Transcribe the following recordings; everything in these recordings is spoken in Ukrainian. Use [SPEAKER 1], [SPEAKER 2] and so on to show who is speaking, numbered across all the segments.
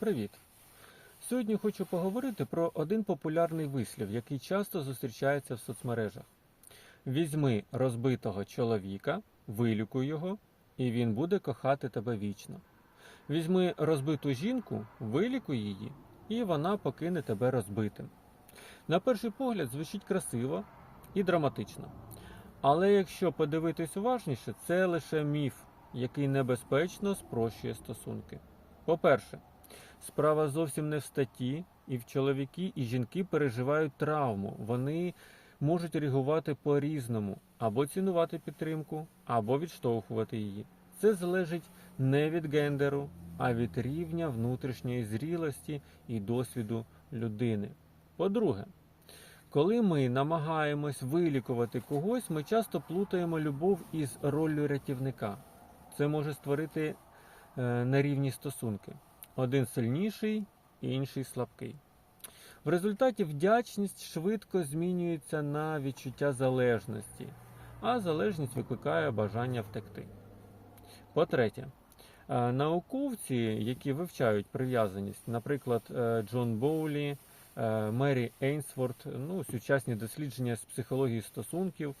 [SPEAKER 1] Привіт! Сьогодні хочу поговорити про один популярний вислів, який часто зустрічається в соцмережах. Візьми розбитого чоловіка, вилікуй його, і він буде кохати тебе вічно. Візьми розбиту жінку, вилікуй її, і вона покине тебе розбитим. На перший погляд звучить красиво і драматично. Але якщо подивитись уважніше, це лише міф, який небезпечно спрощує стосунки. По-перше, справа зовсім не в статті, і в чоловіки і жінки переживають травму. Вони можуть реагувати по-різному, або цінувати підтримку, або відштовхувати її. Це залежить не від гендеру, а від рівня внутрішньої зрілості і досвіду людини. По-друге, коли ми намагаємось вилікувати когось, ми часто плутаємо любов із роллю рятівника. Це може створити е, нерівні стосунки. Один сильніший, інший слабкий. В результаті вдячність швидко змінюється на відчуття залежності, а залежність викликає бажання втекти. По-третє, е, науковці, які вивчають прив'язаність, наприклад, е, Джон Боулі, е, Мері Ейнсворт, ну, сучасні дослідження з психології стосунків,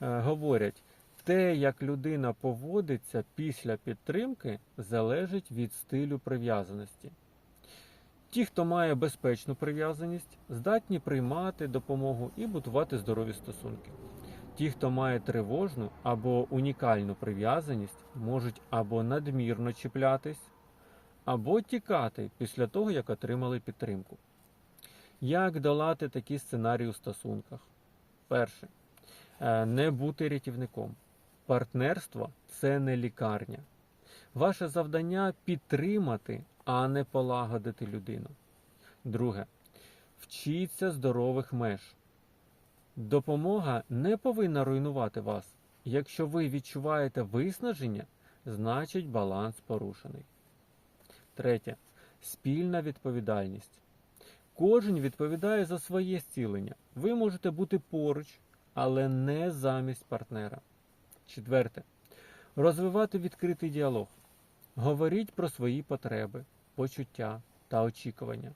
[SPEAKER 1] говорять, те, як людина поводиться після підтримки, залежить від стилю прив'язаності. Ті, хто має безпечну прив'язаність, здатні приймати допомогу і будувати здорові стосунки. Ті, хто має тривожну або унікальну прив'язаність, можуть або надмірно чіплятись, або тікати після того, як отримали підтримку. Як долати такі сценарії у стосунках? Перше. Е, Не бути рятівником. Партнерство це не лікарня. Ваше завдання підтримати, а не полагодити людину. Друге. Вчіться здорових меж. Допомога не повинна руйнувати вас. Якщо ви відчуваєте виснаження, значить баланс порушений. Третє. Спільна відповідальність. Кожен відповідає за своє зцілення. Ви можете бути поруч, але не замість партнера. Четверте. Розвивати відкритий діалог. Говоріть про свої потреби, почуття та очікування.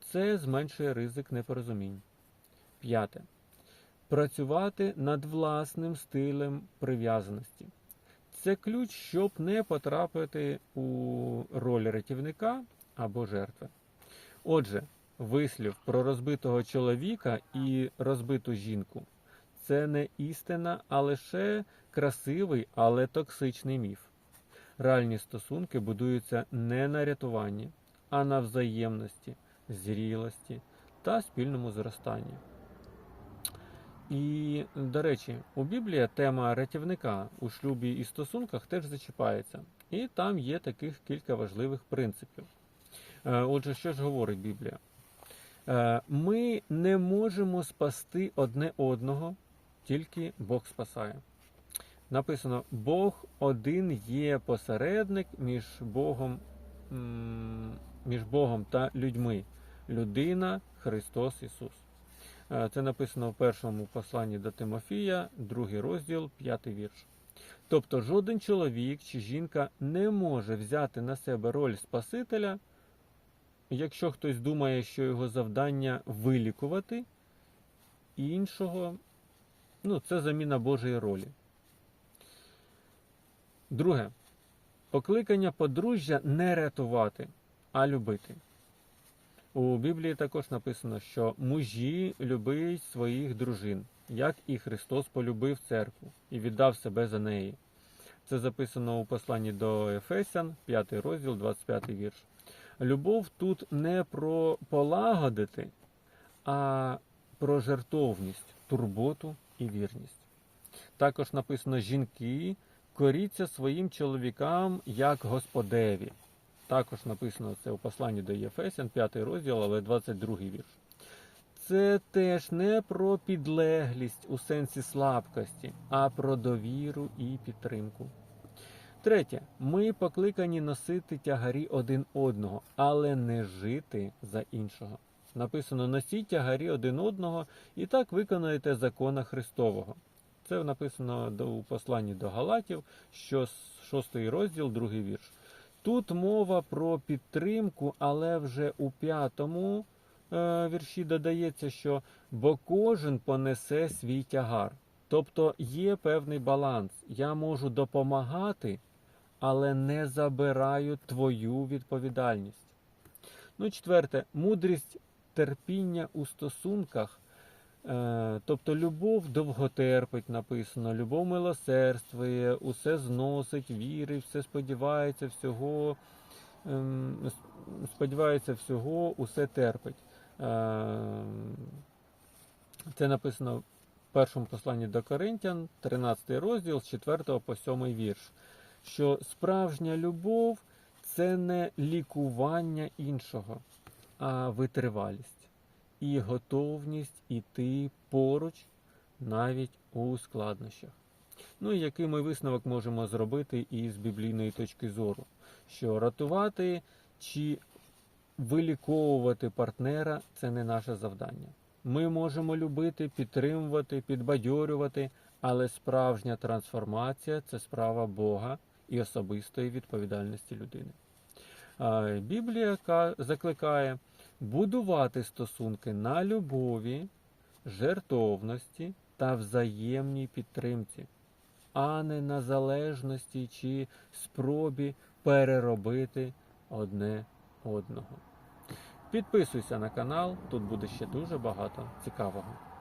[SPEAKER 1] Це зменшує ризик непорозумінь. П'яте. Працювати над власним стилем прив'язаності. Це ключ, щоб не потрапити у роль рятівника або жертви. Отже, вислів про розбитого чоловіка і розбиту жінку це не істина, а лише красивий, але токсичний міф. Реальні стосунки будуються не на рятуванні, а на взаємності, зрілості та спільному зростанні. І, до речі, у Біблії тема рятівника у шлюбі і стосунках теж зачіпається. І там є таких кілька важливих принципів. Е, Отже, що ж говорить Біблія? Е, Ми не можемо спасти одне одного, тільки Бог спасає. Написано: Бог один є посередник між Богом, між Богом та людьми. Людина Христос Ісус. Е, Це написано в першому посланні до Тимофія, другий розділ, п'ятий вірш. Тобто жоден чоловік чи жінка не може взяти на себе роль Спасителя, якщо хтось думає, що його завдання вилікувати іншого, ну, це заміна Божої ролі. Друге. Покликання подружжя не рятувати, а любити. У Біблії також написано, що мужі любить своїх дружин, як і Христос полюбив церкву і віддав себе за неї. Це записано у посланні до Ефесян, 5 розділ, 25 вірш. Любов тут не про полагодити, а про жертовність, турботу і вірність. Також написано жінки коріться своїм чоловікам як господеві. Також написано це у посланні до Єфесян, 5 розділ, але 22 вірш. Це теж не про підлеглість у сенсі слабкості, а про довіру і підтримку. Третє, ми покликані носити тягарі один одного, але не жити за іншого. Написано: носіть тягарі один одного і так виконуєте закона Христового. Це написано у посланні до Галатів, що 6 розділ, другий вірш. Тут мова про підтримку, але вже у п'ятому е, вірші додається, що бо кожен понесе свій тягар. Тобто є певний баланс. Я можу допомагати, але не забираю твою відповідальність. Ну, четверте, мудрість терпіння у стосунках. Е, Тобто любов довготерпить, написано, любов милосердствує, усе зносить, вірить, все сподівається, всього, ем, сподівається всього, усе терпить. Ем, Це написано в першому посланні до Коринтян, 13 розділ з 4 по 7 вірш. Що справжня любов це не лікування іншого, а витривалість і готовність іти поруч навіть у складнощах. Ну і який ми висновок можемо зробити із біблійної точки зору, що рятувати чи виліковувати партнера це не наше завдання. Ми можемо любити, підтримувати, підбадьорювати, але справжня трансформація це справа Бога і особистої відповідальності людини. Біблія ка- закликає будувати стосунки на любові, жертовності та взаємній підтримці, а не на залежності чи спробі переробити одне одного. Підписуйся на канал, тут буде ще дуже багато цікавого.